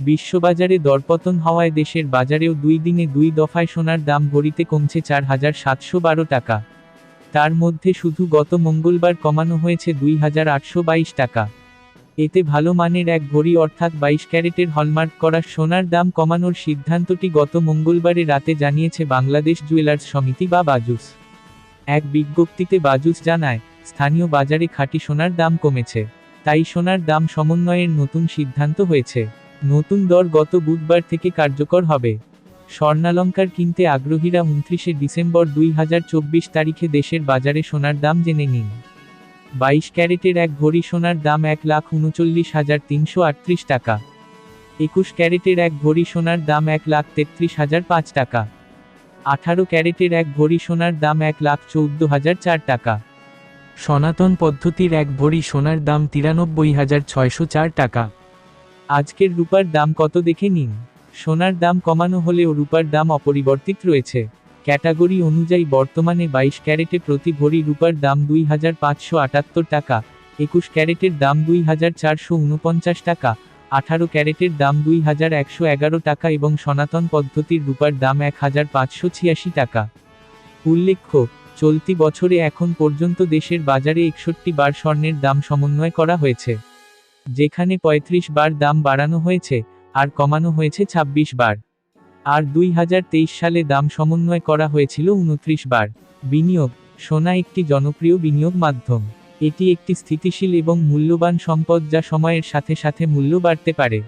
বিশ্ববাজারে দরপতন হওয়ায় দেশের বাজারেও দুই দিনে দুই দফায় সোনার দাম ভরিতে কমছে চার হাজার সাতশো বারো টাকা। তার মধ্যে শুধু গত মঙ্গলবার কমানো হয়েছে দুই হাজার আটশো বাইশ টাকা। এতে ভালো মানের এক ভরি অর্থাৎ বাইশ ক্যারেটের হলমার্ক করা সোনার দাম কমানোর সিদ্ধান্তটি গত মঙ্গলবারে রাতে জানিয়েছে বাংলাদেশ জুয়েলার্স সমিতি বা বাজুস। এক বিজ্ঞপ্তিতে বাজুস জানায়, স্থানীয় বাজারে খাঁটি সোনার দাম কমেছে, তাই সোনার দাম সমন্বয়ের নতুন সিদ্ধান্ত হয়েছে। নতুন দর গত বুধবার থেকে কার্যকর হবে। স্বর্ণালঙ্কার কিনতে আগ্রহীরা উনত্রিশে ডিসেম্বর দুই হাজার চব্বিশ তারিখে দেশের বাজারে সোনার দাম জেনে নিন। বাইশ ক্যারেটের এক ভরি সোনার দাম এক লাখ উনচল্লিশ হাজার তিনশো আটত্রিশ টাকা। একুশ ক্যারেটের এক ভরি সোনার দাম এক লাখ তেত্রিশ হাজার পাঁচ টাকা। আঠারো ক্যারেটের এক ভরি সোনার দাম এক লাখ চৌদ্দ হাজার চার টাকা। সনাতন পদ্ধতির এক ভরি সোনার দাম তিরানব্বই হাজার ছয়শো চার টাকা। আজকের রূপার দাম কত দেখে নিন। সোনার দাম কমানো হলেও রূপার দাম অপরিবর্তিত রয়েছে। ক্যাটাগরি অনুযায়ী বর্তমানে বাইশ ক্যারেটে প্রতি ভরি রূপার দাম দুই হাজার পাঁচশো আটাত্তর টাকা, একুশ ক্যারেটের দাম দুই হাজার চারশো উনপঞ্চাশ টাকা, আঠারো ক্যারেটের দাম দুই হাজার একশো এগারো টাকা এবং সনাতন পদ্ধতির রূপার দাম এক হাজার পাঁচশো ছিয়াশি টাকা। উল্লেখ্য, চলতি বছরে এখন পর্যন্ত দেশের বাজারে একষট্টি বার স্বর্ণের দাম সমন্বয় করা হয়েছে। যেখানে ৩৫ বার দাম বাড়ানো হয়েছে, আর কমানো হয়েছে ২৬ বার। আর দুই হাজার তেইশ সালে দাম সমন্বয় করা হয়েছিল উনত্রিশ বার। বিনিয়োগ, সোনা একটি জনপ্রিয় বিনিয়োগ মাধ্যম। এটি একটি স্থিতিশীল এবং মূল্যবান সম্পদ যা সময়ের সাথে সাথে মূল্য বাড়তে পারে।